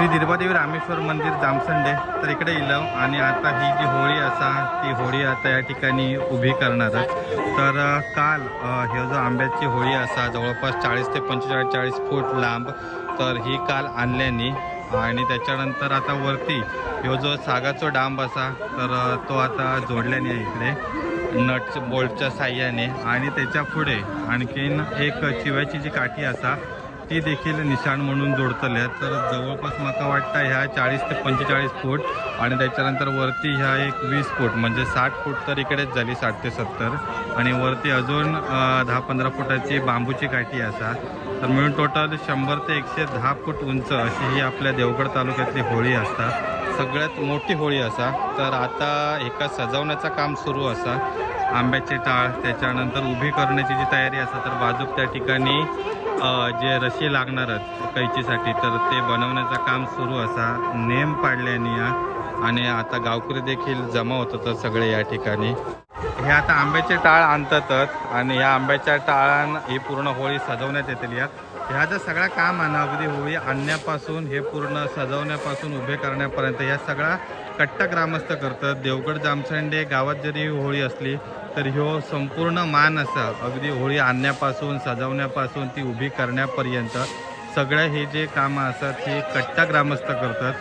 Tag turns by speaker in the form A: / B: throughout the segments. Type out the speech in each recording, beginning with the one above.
A: श्री दिरबादेवी रामेश्वर मंदिर जामसंडे. तर इकडे इलव आणि आता ही जी होळी असा ती होळी आता या ठिकाणी उभी करणार तर काल हे ह्यो जो आंब्याची होळी असा जवळपास चाळीस ते पंचेचाळीस चाळीस फूट लांब तर ही काल आणल्यानी आणि त्याच्यानंतर आता वरती ह्यो जो सागाचो डांब असा तर तो आता जोडल्याने इकडे नट बोल्टच्या साह्याने. आणि त्याच्या पुढे आणखीन एक चिव्याची जी काठी असा ती देखील निशाण म्हणून जोडतले तर जवळपास म्हाका वाटतं ह्या चाळीस ते पंचेचाळीस फूट आणि त्याच्यानंतर वरती ह्या एक वीस फूट म्हणजे साठ फूट तर इकडेच झाली साठ ते सत्तर. आणि वरती अजून दहा पंधरा फुटाची बांबूची काठी असा. तर मिळून टोटल शंभर ते एकशे दहा फूट उंच अशी ही आपल्या देवगड तालुक्यातली होळी असता. सगळ्यात मोठी होळी असा. तर आता एका सजवण्याचं काम सुरू असा. आंब्याचे टाळ त्याच्यानंतर उभी करण्याची जी तयारी असा तर बाजूक त्या ठिकाणी जे रशी लागणार आहेत कैचीसाठी तर ते बनवण्याचं काम सुरू असा नेम पाडल्याने या. आणि आता गावकरी देखील जमा होत तर सगळे या ठिकाणी. हे आता आंब्याचे टाळ आणतातच आणि ह्या आंब्याच्या टाळान ही पूर्ण होळी सजवण्यात येतील यात. ह्याचं सगळं काम आहे ना अगदी होळी आणण्यापासून हे पूर्ण सजवण्यापासून उभे करण्यापर्यंत ह्या सगळा कट्टा ग्रामस्थ करतात. देवगड जामसंडे गावात जरी होळी असली तर ह्यो संपूर्ण मान असा. अगदी होळी आणण्यापासून सजवण्यापासून ती उभी करण्यापर्यंत सगळ्या हे जे कामं असतात ही कट्टा ग्रामस्थ करतात.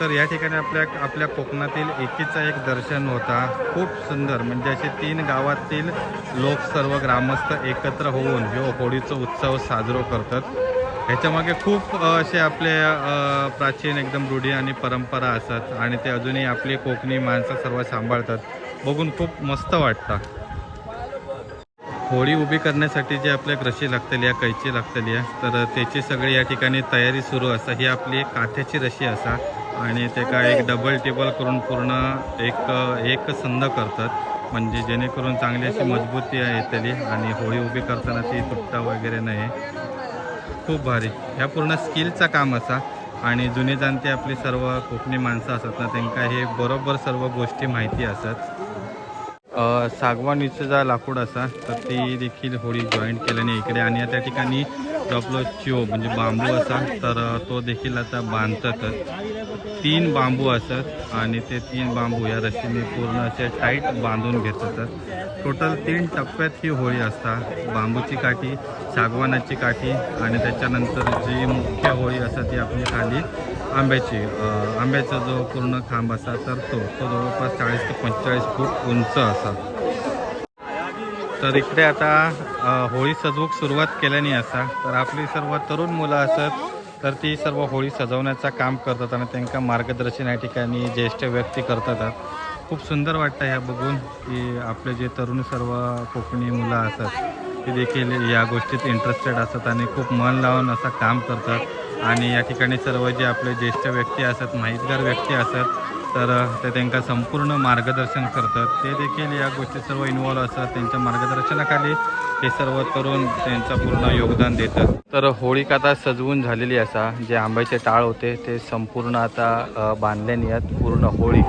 A: तर या ठिकाणी आपल्या आपल्या कोकणातील एकीचा एक दर्शन होता. खूप सुंदर. म्हणजे असे तीन गावातील लोक सर्व ग्रामस्थ एकत्र होऊन ह्यो होळीचा उत्सव साजरो करतात. ह्याच्यामागे खूप असे आपले प्राचीन एकदम रूढी आणि परंपरा असतात आणि ते अजूनही आपली कोकणी माणसं सर्व सांभाळतात. बघून खूप मस्त वाटतं. होळी उभी करण्यासाठी जे आपल्या रशी लागतली आहे कैची लागतली आहे तर त्याची सगळी या ठिकाणी तयारी सुरू असा. ही आपली एक काथ्याची रशी असा आणि ते काय एक डबल टेबल करून पूर्ण एक एक संद करतात. म्हणजे जेणेकरून चांगली अशी मजबूती आहे येतली आणि होळी उभी करताना ती तुटता वगैरे नाही. खूप भारी. ह्या पूर्ण स्किलचं काम असा. आणि जुने जाणते आपली सर्व कोकणी माणसं असतात ना त्यांना हे बरोबर सर्व गोष्टी माहिती असतात. सागवानीचं जा लाकूड असा तर ती देखील होळी जॉईंट केल्याने इकडे. आणि त्या ठिकाणी जो आपलं चिओ म्हणजे बांबू असा तर तो देखील आता बांधतातच तीन बांबू असतात आणि ते तीन बांबू या रशीने पूर्ण असे टाईट बांधून घेतात. टोटल तीन टप्प्यात ही होळी असता. बांबूची काठी सागवानाची काठी आणि त्याच्यानंतर जी मुख्य होळी असतात ती आपली खाली आंब्याची आंब्याचा जो पूर्ण खांब असा तर तो तो जवळपास चाळीस ते पंचेचाळीस फूट उंच असा तर इकडे आता होळी सजवूक सुरुवात केल्याने असा तर आपली सर्व तरुण मुलं असत तर ती सर्व होळी सजवण्याचं काम करतात आणि त्यांना मार्गदर्शन या ठिकाणी ज्येष्ठ व्यक्ती करतात. खूप सुंदर वाटतं ह्या बघून की आपले जे तरुण सर्व कोकणी मुलं असतात ते देखील या गोष्टीत इंटरेस्टेड असतात आणि खूप मन लावून असं काम करतात. आणि या ठिकाणी सर्व जे आपले ज्येष्ठ व्यक्ती असतात माहितगार व्यक्ती असतात तर ते त्यांना संपूर्ण मार्गदर्शन करतात. ते देखील या गोष्टीत सर्व इन्वॉल्व असतात. त्यांच्या मार्गदर्शनाखाली हे सर्व तरुण त्यांचं पूर्ण योगदान देतात. तर होळी आता सजवून झालेली असा जे आंब्याचे टाळ होते ते संपूर्ण आता बांधले बांधल्याने आहेत पूर्ण होळी.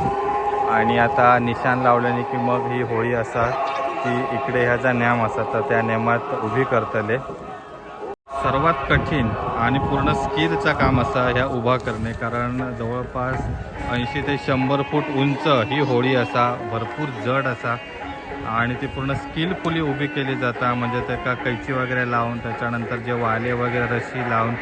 A: आणि आता निशाण लावल्याने की मग ही होळी असा की इकडे ह्याचा नेम असा तर त्या नेमात उभी करतले. सर्वात कठीण आणि पूर्ण स्किलचं काम असा ह्या उभा करणे कारण जवळपास ऐंशी ते शंभर फूट उंच ही होळी असा भरपूर जड असा आणि ती पूर्ण स्किलफुली उभी केली जातात म्हणजे त्याका कैची वगैरे लावून त्याच्यानंतर जे वाले वगैरे रशी लावून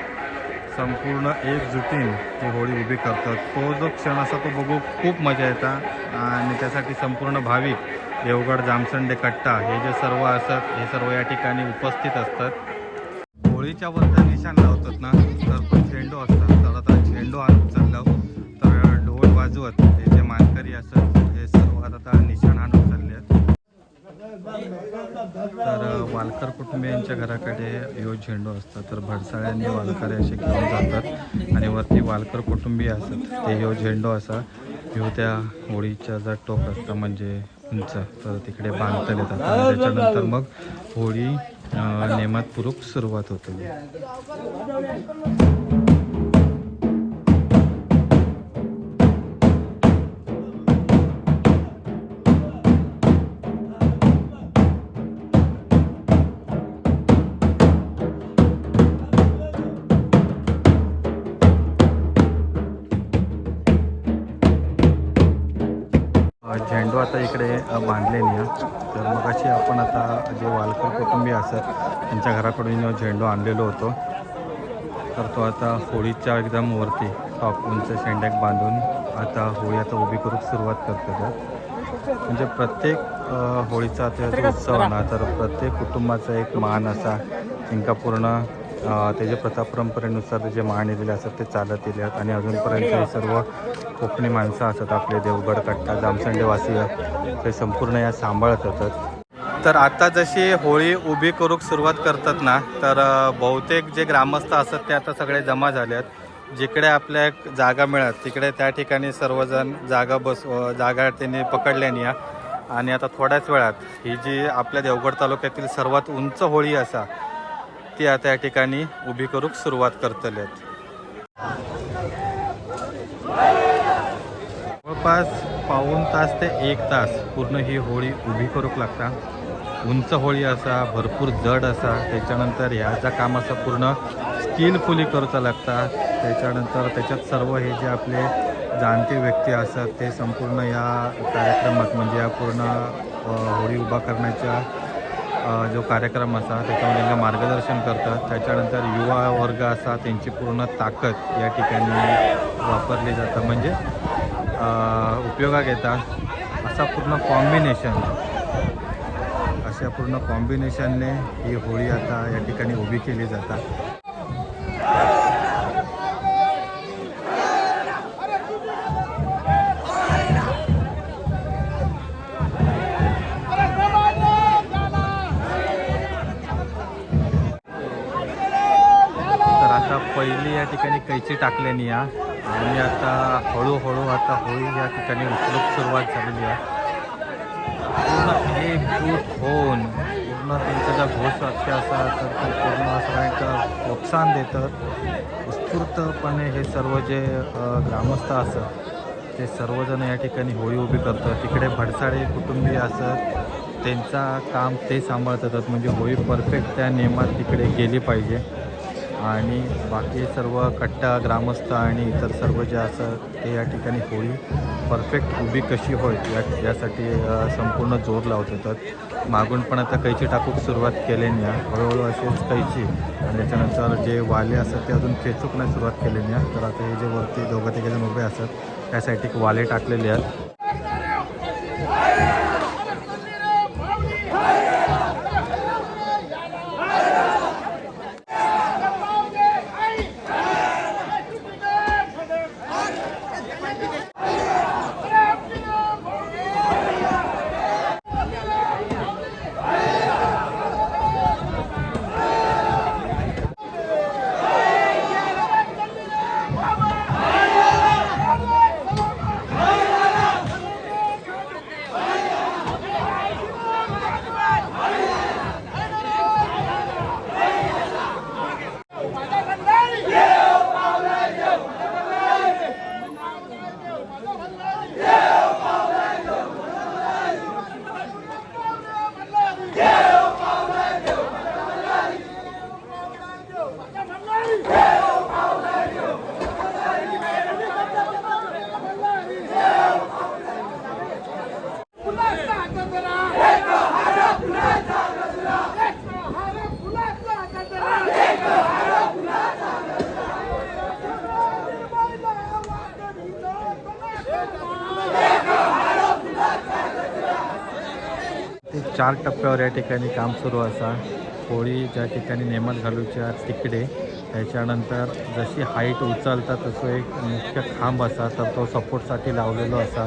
A: संपूर्ण एकजुटीन ती होळी उभी करतात. तो जो क्षण असा तो बघू खूप मजा येतात आणि त्यासाठी संपूर्ण भाविक देवगड जामसंडे कट्टा हे जे सर्व असतात हे सर्व या ठिकाणी उपस्थित असतात. होळीच्या वरती निशाण लावतात ना तर तो झेंडू असतात तर आता झेंडू आणून चाललं तर ढोल वाजवत हे जे मानकरी असतात हे सर्व आता निशाण आणून चालले तर वालकर कुटुंबियांच्या घराकडे ह्यो झेंडू असतात. तर भडसाळ्यांनी वालकरी असे घेऊन जातात. आणि वरती वालकर कुटुंबीय असतात. ते ह्यो झेंडू असा ह्यो त्या होळीच्या जर टोक असतं म्हणजे उंच तर तिकडे बांधता येतात. आणि त्याच्यानंतर मग होळी नेमात पूर्वक सुरुवात होते. बांधलेली आहे बांधले नाही तर मग अशी आपण आता जे वालकर कुटुंबीय असत त्यांच्या घराकडून झेंडू आणलेलो होतो. तर तो आता होळीच्या एकदम वरती टॉप उंच शेंड्याक बांधून आता होळी आता उभी करून सुरुवात करतो तर म्हणजे प्रत्येक होळीचा आता उत्सव ना तर प्रत्येक कुटुंबाचा एक मान असा त्यांना पूर्ण त्याच्या प्रथा परंपरेनुसार त्याचे महानिलेले दिलेले असतात ते चालत दिले आहेत. आणि अजूनपर्यंत हे सर्व कोकणी माणसं असतात आपले देवगड कट्टा जामसंडेवासी ते संपूर्ण या सांभाळत होतात. तर आता जशी होळी उभी करूक सुरुवात करतात ना तर बहुतेक जे ग्रामस्थ असतात ते आता सगळे जमा झाले आहेत. जिकडे आपल्या एक जागा मिळत तिकडे त्या ठिकाणी सर्वजण जागा बस जागा त्यांनी पकडल्यानी या. आणि आता थोड्याच वेळात ही जी आपल्या देवगड तालुक्यातील सर्वात उंच होळी असा ती आता या ठिकाणी उभी करूक सुरुवात करतले आहेत जवळपास पाऊण तास ते एक तास पूर्ण ही होळी उभी करूक लागता. उंच होळी असा भरपूर जड असा त्याच्यानंतर ह्याचा काम असा पूर्ण स्किलफुली करूचा लागता. त्याच्यानंतर त्याच्यात सर्व हे जे आपले जाणते व्यक्ती असतात ते संपूर्ण या कार्यक्रमात म्हणजे या पूर्ण होळी उभा करण्याच्या जो कार्यक्रम असा त्याच्यामध्ये त्यांना मार्गदर्शन करतात. त्याच्यानंतर युवा वर्ग असा त्यांची पूर्ण ताकद या ठिकाणी वापरली जातं. म्हणजे उपयोगात येतात असा पूर्ण कॉम्बिनेशन अशा पूर्ण कॉम्बिनेशनने ही होळी आता या ठिकाणी उभी केली जातात ठिकाणी कैची टाकल्याने या आणि आता हळूहळू आता होळी या ठिकाणी उपलब्ध सुरुवात झालेली आहे. पूर्ण एकजूट होऊन पूर्ण त्यांचा ज्या घोषवाक्य असा तर ते पूर्ण सगळ्यांका प्रोत्साहन देतात. उत्स्फूर्तपणे हे सर्व जे ग्रामस्थ असत ते सर्वजण या ठिकाणी होळी उभी करतात. तिकडे भडसाळे कुटुंबीय असत त्यांचा काम ते सांभाळतात. म्हणजे होळी परफेक्ट त्या नियमात तिकडे गेली पाहिजे. आणि बाकी सर्व कट्टा ग्रामस्थ आणि इतर सर्व जे असं ते या ठिकाणी होळी परफेक्ट उभी कशी होय या यासाठी संपूर्ण जोर लावत. होतात मागून पण आता कैची टाकूक सुरुवात केल्यानी आहे. हळूहळू असेच कैची. आणि त्याच्यानंतर जे वाले असतात ते अजून खेचूक नाही सुरुवात केलेली आहे तर आता हे जे वरती दोघं तिघे जण उभे असतात त्यासाठी वाले टाकलेले आहेत ते चार टप्प्यावर या ठिकाणी काम सुरू असा. होळी ज्या ठिकाणी नेमत घालूच्या तिकडे त्याच्यानंतर जशी हाईट उचलता तसो एक मुख्य खांब असा तर तो सपोर्टसाठी लावलेलो असा.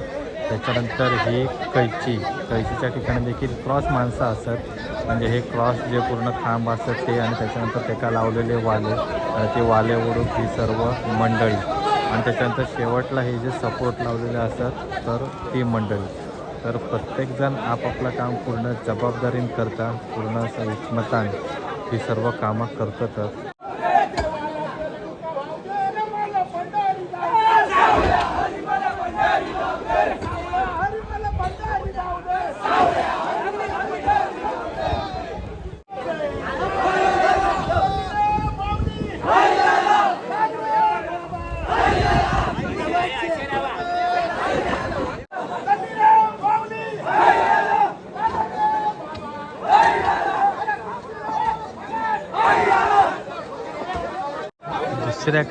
A: त्याच्यानंतर ही कैची कैचीच्या ठिकाणी देखील क्रॉस माणसं असत. म्हणजे हे क्रॉस जे पूर्ण खांब असत ते आणि त्याच्यानंतर त्याला लावलेले वाले ते वाले ओढून ही सर्व मंडळी. आणि त्याच्यानंतर शेवटला हे जे सपोर्ट लावलेले असतात तर ती मंडळी. तर प्रत्येकजण आपापलं काम पूर्ण जबाबदारीने करता पूर्ण असं ही सर्व कामं करतातच.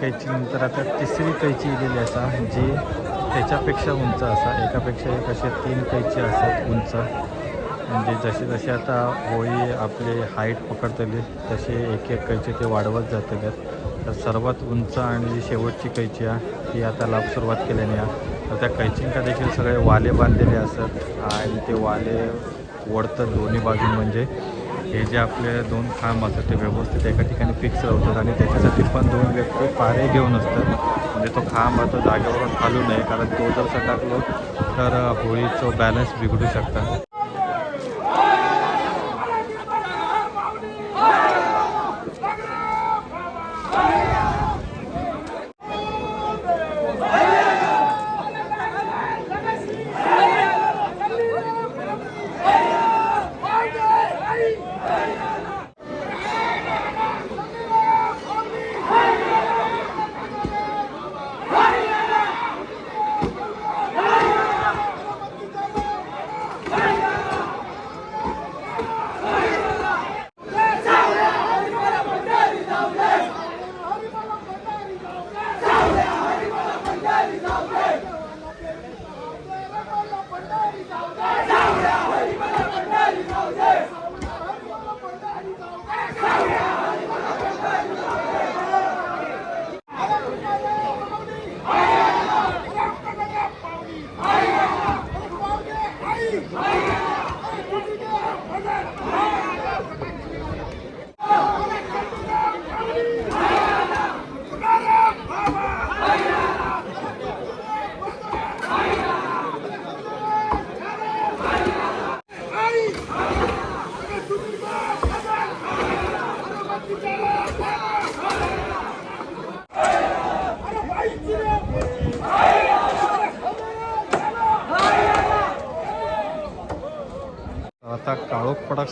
A: कैची कैचीनंतर आता तिसरी कैची इलेली असा जी त्याच्यापेक्षा उंच असा. एकापेक्षा एक असे तीन कैची असतात उंच. म्हणजे जसे जसे आता होळी आपली हाईट पकडतली तसे एक एक कैची ते वाढवत जातले. तर सर्वात उंच आणि जी शेवटची कैची आहे ती आता लाभ सुरुवात केल्याने आहे तर त्या कैचींका देखील सगळे वाले बांधलेले असतात आणि ते वाले ओढतात दोन्ही बाजून म्हणजे. हे जे आपले दोन खांब असतात ते व्यवस्थित एका ठिकाणी फिक्स राहतात आणि त्याच्यासाठी पण दोन व्यक्ती पारे घेऊन असतात. म्हणजे तो खांब आता जागेवरून खालू नये कारण तो जर सटाकलो तर होळीचं बॅलन्स बिघडू शकतात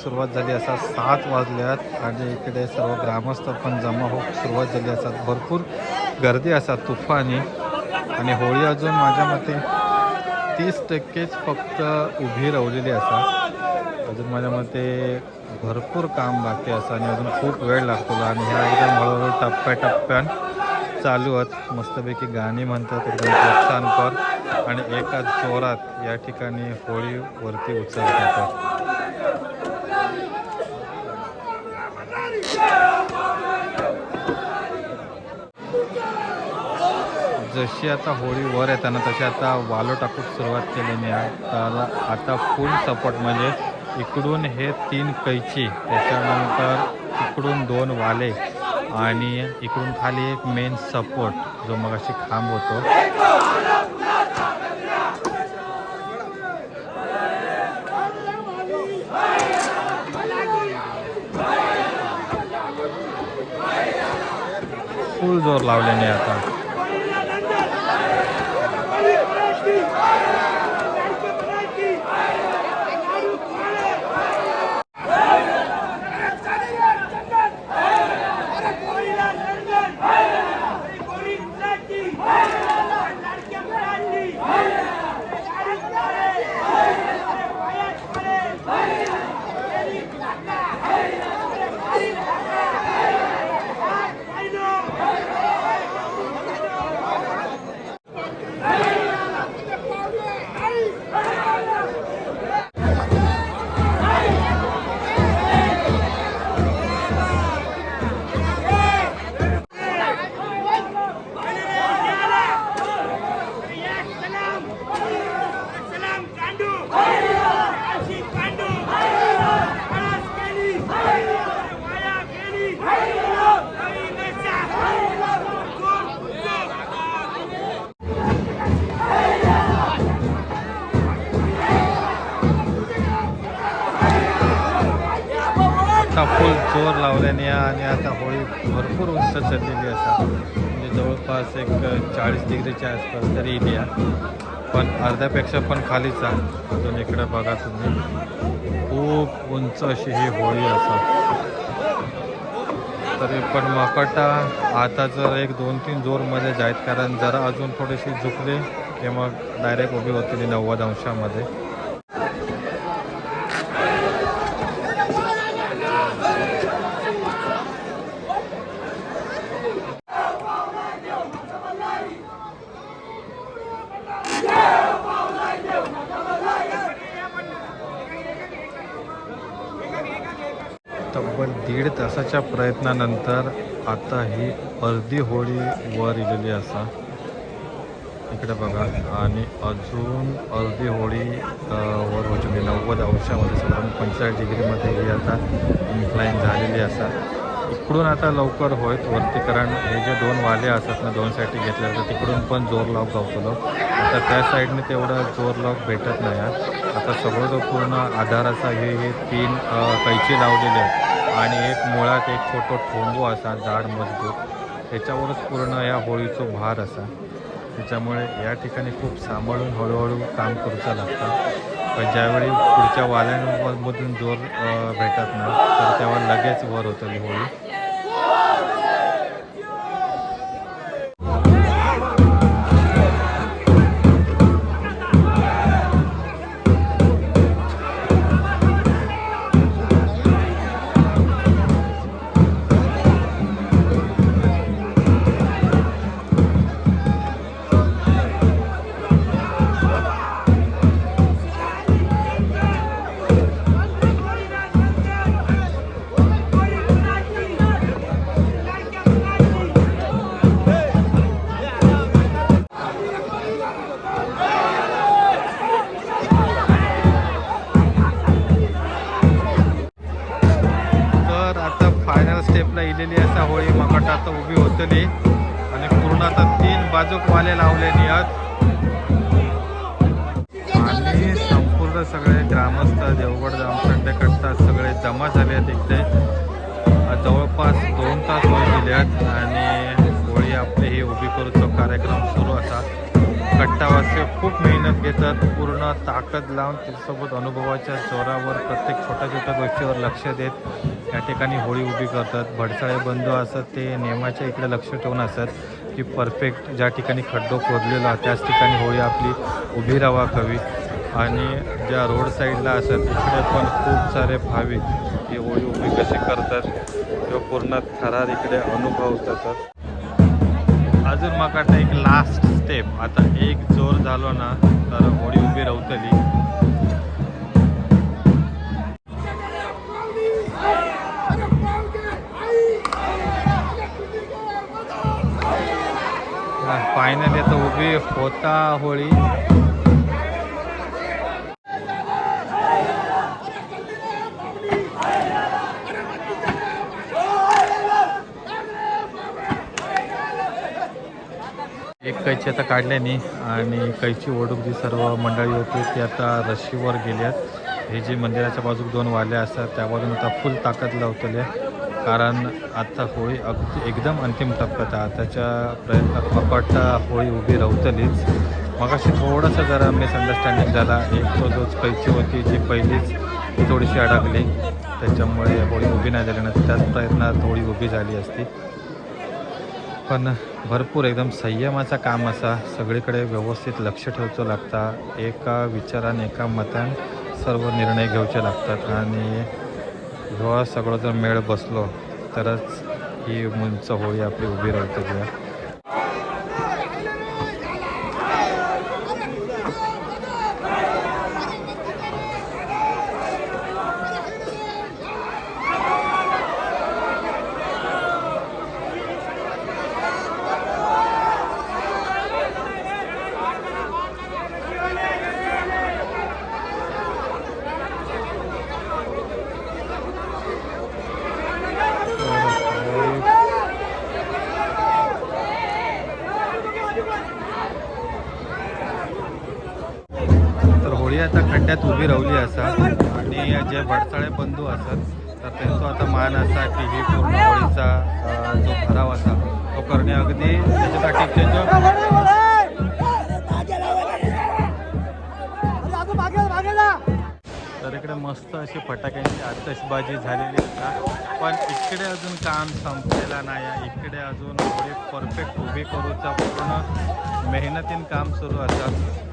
A: सुरुवात झाली असा सात वाजल्यात आणि इकडे सर्व ग्रामस्थ पण जमा हो सुरुवात झाली असतात भरपूर गर्दी असा तुफानी. आणि होळी अजून माझ्या मते तीस टक्केच फक्त उभी राहिलेली असा अजून माझ्या मते भरपूर काम बाकी असं आणि अजून खूप वेळ लागतो आणि ह्या एकदम हळूहळू टप्प्याटप्प्यान चालू आहेत मस्तपैकी गाणी म्हणतात एकदम प्रोत्साहनपर. आणि एका जोरात या ठिकाणी होळी वरती उचलतात जशी आता होळी वर येताना तशी आता वालो टाकूक सुरुवात केलेली आहे तर आता फुल सपोर्ट म्हणजे इकडून हे तीन कैची त्याच्यानंतर इकडून दोन वाले आणि इकडून खाली एक मेन सपोर्ट जो मग अशी खांब होतो. फुल जोर लावल्याने आता आता. जोर या आणि आता होळी भरपूर उंच चढलेली असा. म्हणजे जवळपास एक चाळीस डिग्रीच्या आसपास तरी इली या. पण अर्ध्यापेक्षा पण खालीच आहे. अजून इकडे बघा तुम्ही. खूप उंच अशी ही होळी असा. तरी पण मकटा आता जर एक दोन तीन जोरमध्ये जायत कारण जरा अजून थोडीशी झुकली की मग डायरेक्ट उभी होती नव्वद अंशामध्ये. वर्षाच्या प्रयत्नानंतर आता ही अर्धी होळी वर इलेली असा. इकडे बघा. आणि अजून अर्धी होळी वर वर होती नव्वद अंशामध्ये साधारण पंचेचाळीस डिग्रीमध्ये ही आता इन्क्लाईन झालेली असा. इकडून आता लवकर होत वरती कारण हे जे दोन वाले असतात ना दोन साईडी घेतले तर तिकडून पण जोर लॉक गावतो आता त्या साईडने तेवढा जोर लॉक भेटत नाही. आहे. आता सगळं जो पूर्ण आधाराचा हे हे तीन कैची लावलेले आहेत. आणि एक मुळात एक छोटो ठोंबू असा जाड मजबूत. त्याच्यावरच पूर्ण या होळीचा भार असा. त्याच्यामुळे या ठिकाणी खूप सांभाळून हळूहळू काम करूचं लागतं. पण ज्यावेळी पुढच्या वाल्यांमधून जोर भेटत ना तर तेव्हा लगेच वर होतं ही होळी. वाले लावलेली आहेत आणि संपूर्ण सगळे ग्रामस्थ देवगड जामखंडेकडता सगळे जमा झाले आहेत इकडे जवळपास दोन तास होय गेले आहेत आणि होळी आपली ही उभी करूचा कार्यक्रम सुरू असा. कट्टावासी खूप मेहनत घेतात पूर्ण ताकद लावून त्याच्यासोबत अनुभवाच्या जोरावर प्रत्येक छोट्या छोट्या गोष्टीवर लक्ष देत या ठिकाणी होळी उभी करतात. भडसाळे बंधू असतात ते नियमाच्या इकडे लक्ष ठेवून असतात की परफेक्ट ज्या ठिकाणी खड्डो खोदलेला त्याच ठिकाणी होळी आपली उभी राहावा हवी. आणि ज्या रोड साईडला असेल तिकडे पण खूप सारे भाविक ही होळी उभी कशी करतात किंवा पूर्ण थरार इकडे अनुभवतात अजून मग आता एक लास्ट स्टेप आता एक जोर झालो ना तर होळी उभी रावतली फायनल येतो उभी होता होळी. एक कैची आता काढल्याने आणि कैची ओढूक जी सर्व मंडळी होती ती आता रशीवर गेल्यात हे जे मंदिराच्या बाजूक दोन वाल्या असतात त्यावरून आता फुल ताकद लावतले कारण आता होळी अगदी एकदम अंतिम टप्प्यात आहे. आताच्या प्रयत्नात मकट होळी उभी राहतलीच मग अशी थोडंसं जरा मिसअंडरस्टँडिंग झाला. एक तो जो पैची होती जी पहिलीच ती थोडीशी अडकली. त्याच्यामुळे होळी उभी नाही झाली. ना त्याच प्रयत्नात होळी उभी झाली असती. पण भरपूर एकदम संयमाचा काम असा. सगळीकडे व्यवस्थित लक्ष ठेवचं लागता. एका विचारान एका मतान सर्व निर्णय घेवचे लागतात. आणि ह्यो सगळं जर मेळ बसलो तरच ही उंच होळी आपली उभी राहते तर होळी आता खड्ड्यात उभी राहिली असा. आणि जे भडसाळे बंधू असत तर त्यांचा आता मान असा की ही पूर्ण होळीचा जो भराव असा तो करणे अगदी त्याच्यासाठी तर इकडे मस्त अशी फटाक्यांची आतषबाजी झालेली असतात पण इकडे अजून काम संपलेला नाही आहे. इकडे अजून होळी परफेक्ट उभी करूचा पूर्ण मेहनतीन काम सुरू असतात.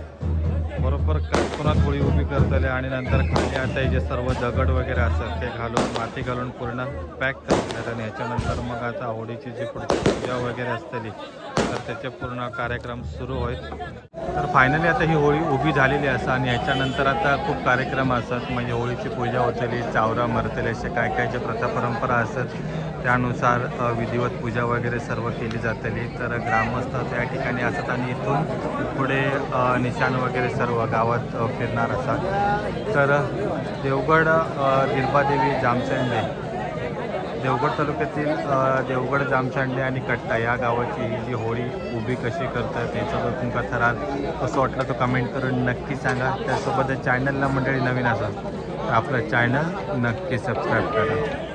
A: बरोबर पुन्हा होळी उभी करतले आणि नंतर खाली आता हे जे सर्व दगड वगैरे असतात ते घालून माती घालून पूर्ण पॅक करतात आणि ह्याच्यानंतर मग आता होळीची जी पुढची पूजा वगैरे असतली तर त्याचे पूर्ण कार्यक्रम सुरू होईल. तर फायनली आता ही होळी उभी झालेली असा आणि ह्याच्यानंतर आता खूप कार्यक्रम असतात. म्हणजे होळीची पूजा होतली चावरा मरतली असे काय काय जे प्रथा परंपरा असतात त्यानुसार विधिवत पूजा वगैरे सर्व केली जातली. तर ग्रामस्थ त्या ठिकाणी असतात आणि इथून पुढे निशाण वगैरे सर्व गावात फिरणार असतात. तर देवगड अ, दिलबादेवी देवगड तालुक्यातील देवगड जामसांडे आणि कट्टा या गावाची ही जी होळी उभी कशी करतात याचा जर तुमका थरार कसं वाटलं तो कमेंट करून नक्की सांगा. त्यासोबत चॅनलला मंडळी नवीन असाल तर आपलं चॅनल नक्की सबस्क्राईब करा.